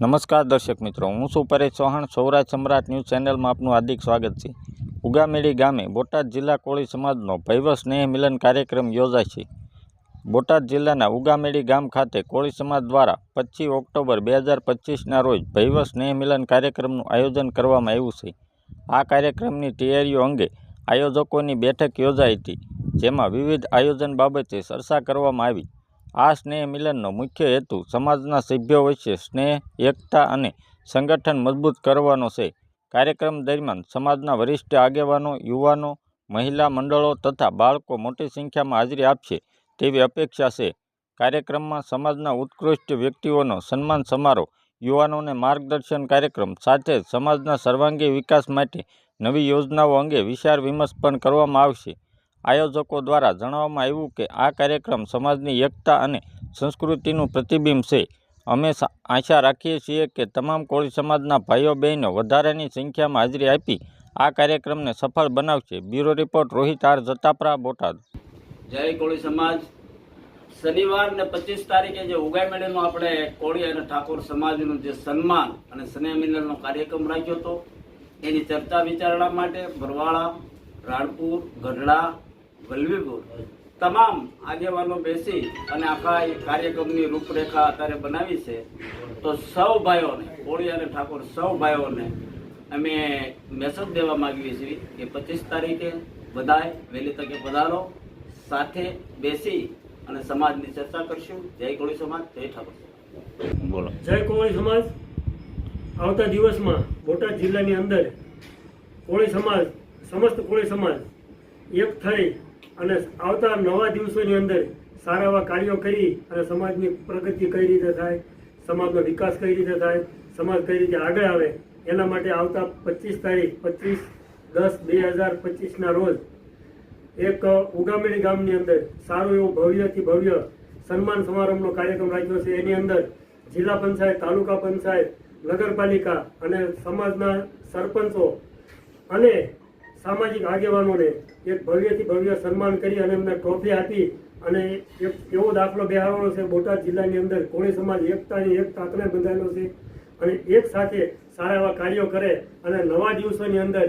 નમસ્કાર દર્શક મિત્રો, હું છું પરેશ ચૌહાણ સૌરાજ સમ્રાટ ન્યૂઝ ચેનલમાં આપનું હાર્દિક સ્વાગત છે. ઉગામેડી ગામે બોટાદ જિલ્લા કોળી સમાજનો ભૈવ સ્નેહ મિલન કાર્યક્રમ યોજાય છે. બોટાદ જિલ્લાના ઉગામેડી ગામ ખાતે કોળી સમાજ દ્વારા પચીસ ઓક્ટોબર બે હજાર પચીસના રોજ ભૈવ સ્નેહ મિલન કાર્યક્રમનું આયોજન કરવામાં આવ્યું છે. આ કાર્યક્રમની તૈયારીઓ અંગે આયોજકોની બેઠક યોજાઈ હતી, જેમાં વિવિધ આયોજન બાબતે ચર્ચા કરવામાં આવી. આ સ્નેહ મિલનનો મુખ્ય હેતુ સમાજના સભ્યો વચ્ચે સ્નેહ, એકતા અને સંગઠન મજબૂત કરવાનો છે. કાર્યક્રમ દરમિયાન સમાજના વરિષ્ઠ આગેવાનો, યુવાનો, મહિલા મંડળો તથા બાળકો મોટી સંખ્યામાં હાજરી આપશે તેવી અપેક્ષા છે. કાર્યક્રમમાં સમાજના ઉત્કૃષ્ટ વ્યક્તિઓનો સન્માન સમારોહ, યુવાનોને માર્ગદર્શન કાર્યક્રમ સાથે સમાજના સર્વાંગી વિકાસ માટે નવી યોજનાઓ અંગે વિચાર વિમર્શ પણ કરવામાં આવશે. આયોજકો દ્વારા જણાવવામાં આવ્યું કે આ કાર્યક્રમ સમાજની એકતા અને સંસ્કૃતિનું પ્રતિબિંબ છે. અમે આશા રાખીએ છીએ કે તમામ કોળી સમાજના ભાઈઓ બહેનો વધારાની સંખ્યામાં હાજરી આપી આ કાર્યક્રમને સફળ બનાવશે. Bureau report, Rohit R Jatapara Botad. જય કોળી સમાજ. શનિવાર ને પચીસ તારીખે જે ઉગાઈ મેળાનું આપણે કોળી અને ઠાકોર સમાજનું જે સન્માન અને સ્નેહ મિલનનો કાર્યક્રમ રાખ્યો હતો, એની ચર્ચા વિચારણા માટે બરવાળા, રાણપુર, ગઢડા વલભીપુર તમામ આગેવાનો બેસી અને આખા એ કાર્યક્રમની રૂપરેખા અત્યારે બનાવી છે. તો સૌ ભાઈઓને કોળી અને ઠાકોર સૌ ભાઈઓને અમે મેસેજ દેવા માગીએ છીએ કે પચીસ તારીખે બધાએ વહેલી તકે પધારો સાથે બેસી અને સમાજની ચર્ચા કરશું. જય કોળી સમાજ જય ઠાકોર બોલો. જય કોળી સમાજ. આવતા દિવસમાં બોટાદ જિલ્લાની અંદર કોળી સમાજ સમસ્ત કોળી સમાજ એક થઈ અને આવતા નવા દિવસોની અંદર સારા એવા કાર્યો કરી અને સમાજની પ્રગતિ કઈ રીતે થાય, સમાજનો વિકાસ કઈ રીતે થાય, સમાજ કઈ રીતે આગળ આવે, એના માટે આવતા પચીસ તારીખ, પચીસ દસ બે હજાર પચીસના રોજ એક ઉગામેડી ગામની અંદર સારું એવું ભવ્યથી ભવ્ય સન્માન સમારંભનો કાર્યક્રમ રાખ્યો છે. એની અંદર જિલ્લા પંચાયત, તાલુકા પંચાયત, નગરપાલિકા અને સમાજના સરપંચો અને સામાજિક આગેવાનોને એક ભવ્યથી ભવ્ય સન્માન કરી અને એમને ટ્રોફી આપી અને એક એવો દાખલો બેહાડવાનો છે, બોટાદ જિલ્લાની અંદર કોળી સમાજ, એકતાની એક તાકને બંધાયેલો છે અને એક સાથે સારા એવા કાર્યો કરે અને નવા દિવસોની અંદર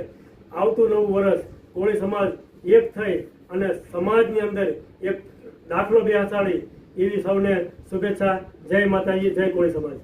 આવતું નવું વર્ષ કોળી સમાજ એક થઈ અને સમાજની અંદર એક દાખલો બેસાડી એવી સૌને શુભેચ્છા. જય માતાજી, જય કોળી સમાજ.